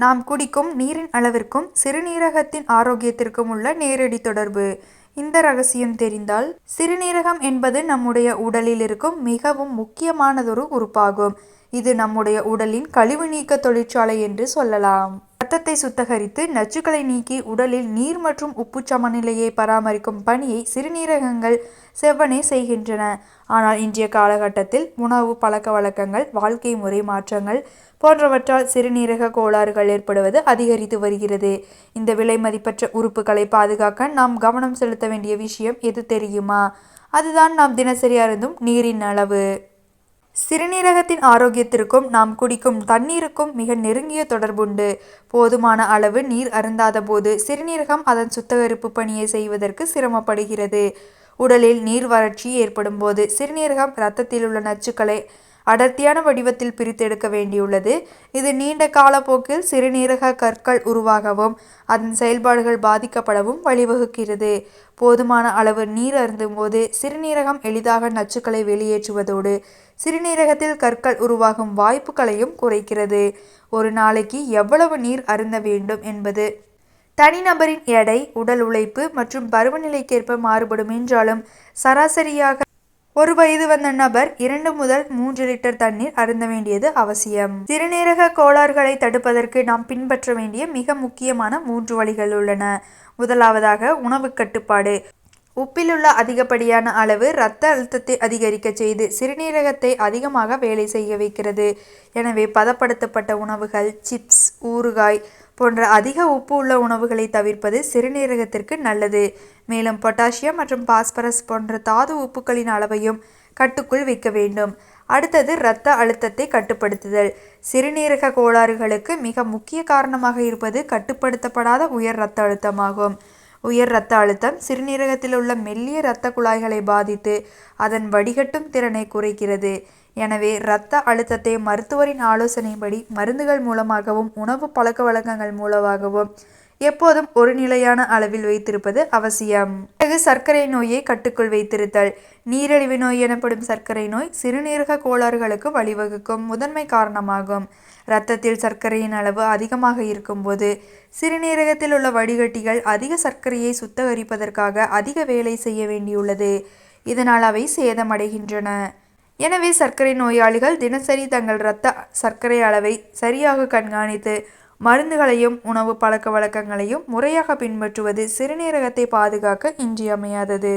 நாம் குடிக்கும் நீரின் அளவிற்கும் சிறுநீரகத்தின் ஆரோக்கியத்திற்கும் உள்ள நேரடி தொடர்பு. இந்த ரகசியம் தெரிந்தால் சிறுநீரகம் என்பது நம்முடைய உடலில் இருக்கும் மிகவும் முக்கியமானதொரு உறுப்பாகும். இது நம்முடைய உடலின் கழிவு நீக்க தொழிற்சாலை என்று சொல்லலாம். இரத்தத்தை சுத்தகரித்து நச்சுக்களை நீக்கி உடலில் நீர் மற்றும் உப்பு சமநிலையை பராமரிக்கும் பணியை சிறுநீரகங்கள் செவ்வனே செய்கின்றன. ஆனால் இன்றைய காலகட்டத்தில் உணவு பழக்க வழக்கங்கள் வாழ்க்கை முறை மாற்றங்கள் போன்றவற்றால் சிறுநீரக கோளாறுகள் ஏற்படுவது அதிகரித்து வருகிறது. இந்த விலை மதிப்பற்ற உறுப்புகளை பாதுகாக்க நாம் கவனம் செலுத்த வேண்டிய விஷயம் எது தெரியுமா? அதுதான் நாம் தினசரி அருந்தும் நீரின் அளவு. சிறுநீரகத்தின் ஆரோக்கியத்திற்கும் நாம் குடிக்கும் தண்ணீருக்கும் மிக நெருங்கிய தொடர்புண்டு. போதுமான அளவு நீர் அருந்தாத போது சிறுநீரகம் அதன் சுத்தகரிப்பு பணியை செய்வதற்கு சிரமப்படுகிறது. உடலில் நீர் வறட்சி ஏற்படும் போது சிறுநீரகம் இரத்தத்தில் உள்ள நச்சுக்களை அடர்த்தியான வடிவத்தில் பிரித்தெடுக்க வேண்டியுள்ளது. இது நீண்ட காலப்போக்கில் சிறுநீரக கற்கள் உருவாகவும் அதன் செயல்பாடுகள் பாதிக்கப்படவும் வழிவகுக்கிறது. போதுமான அளவு நீர் அருந்தும் போது சிறுநீரகம் எளிதாக நச்சுக்களை வெளியேற்றுவதோடு சிறுநீரகத்தில் கற்கள் உருவாகும் வாய்ப்புகளையும் குறைக்கிறது. ஒரு நாளைக்கு எவ்வளவு நீர் அருந்த வேண்டும் என்பது தனிநபரின் எடை உடல் உழைப்பு மற்றும் பருவநிலைக்கேற்ப மாறுபடும் என்றாலும் சராசரியாக ஒரு வயது வந்த நபர் இரண்டு முதல் மூன்று லிட்டர் தண்ணீர் அருந்த வேண்டியது அவசியம். சிறுநீரக கோளாறுகளை தடுப்பதற்கு நாம் பின்பற்ற வேண்டிய மிக முக்கியமான மூன்று வழிகள் உள்ளன. முதலாவதாக உணவு கட்டுப்பாடு. உப்பிலுள்ள அதிகப்படியான அளவு இரத்த அழுத்தத்தை அதிகரிக்க செய்து சிறுநீரகத்தை அதிகமாக வேலை செய்ய வைக்கிறது. எனவே பதப்படுத்தப்பட்ட உணவுகள் சிப்ஸ் ஊறுகாய் போன்ற அதிக உப்பு உள்ள உணவுகளை தவிர்ப்பது சிறுநீரகத்திற்கு நல்லது. மேலும் பொட்டாசியம் மற்றும் பாஸ்பரஸ் போன்ற தாது உப்புக்களின் அளவையும் கட்டுக்குள் வைக்க வேண்டும். அடுத்தது இரத்த அழுத்தத்தை கட்டுப்படுத்துதல். சிறுநீரக கோளாறுகளுக்கு மிக முக்கிய காரணமாக இருப்பது கட்டுப்படுத்தப்படாத உயர் இரத்த அழுத்தமாகும். உயர் இரத்த அழுத்தம் சிறுநீரகத்தில் உள்ள மெல்லிய இரத்த குழாய்களை பாதித்து அதன் வடிகட்டும் திறனை குறைக்கிறது. எனவே இரத்த அழுத்தத்தை மருத்துவரின் ஆலோசனைப்படி மருந்துகள் மூலமாகவும் உணவு பழக்க வழக்கங்கள் மூலமாகவும் எப்போதும் ஒரு நிலையான அளவில் வைத்திருப்பது அவசியம். பிறகு சர்க்கரை நோயை கட்டுக்குள் வைத்திருத்தல். நீரிழிவு நோய் எனப்படும் சர்க்கரை நோய் சிறுநீரக கோளாறுகளுக்கு வழிவகுக்கும் முதன்மை காரணமாகும். இரத்தத்தில் சர்க்கரையின் அளவு அதிகமாக இருக்கும்போது சிறுநீரகத்தில் உள்ள வடிகட்டிகள் அதிக சர்க்கரையை சுத்தகரிப்பதற்காக அதிக வேலை செய்ய வேண்டியுள்ளது. இதனால் அவை சேதமடைகின்றன. எனவே சர்க்கரை நோயாளிகள் தினசரி தங்கள் இரத்த சர்க்கரை அளவை சரியாக கண்காணித்து மருந்துகளையும் உணவு பழக்க வழக்கங்களையும் முறையாக பின்பற்றுவது சிறுநீரகத்தை பாதுகாக்க இன்றியமையாதது.